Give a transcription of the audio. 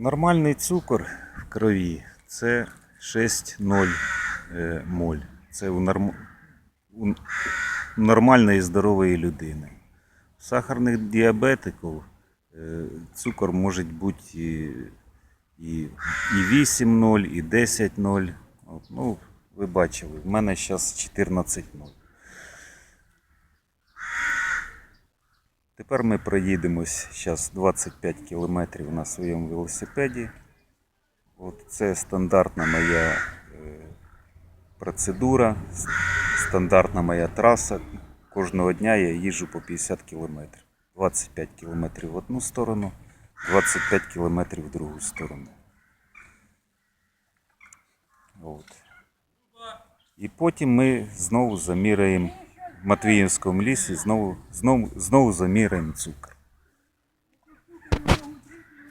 Нормальний цукор в крові це 6,0 е, моль. Це у, норм... у нормальної здорової людини. У сахарних діабетиків е, цукор може бути і, і, і 8,0, і 10,0. От, ну, ви бачили, в мене зараз 14,0. Тепер ми проїдемось зараз 25 кілометрів на своєму велосипеді. От це стандартна моя е, процедура, стандартна моя траса. Кожного дня я їжджу по 50 кілометрів. 25 кілометрів в одну сторону, 25 кілометрів в другу сторону. От. І потім ми знову заміряємо Матвіївському лісі знову, знову, знову заміряємо цукор.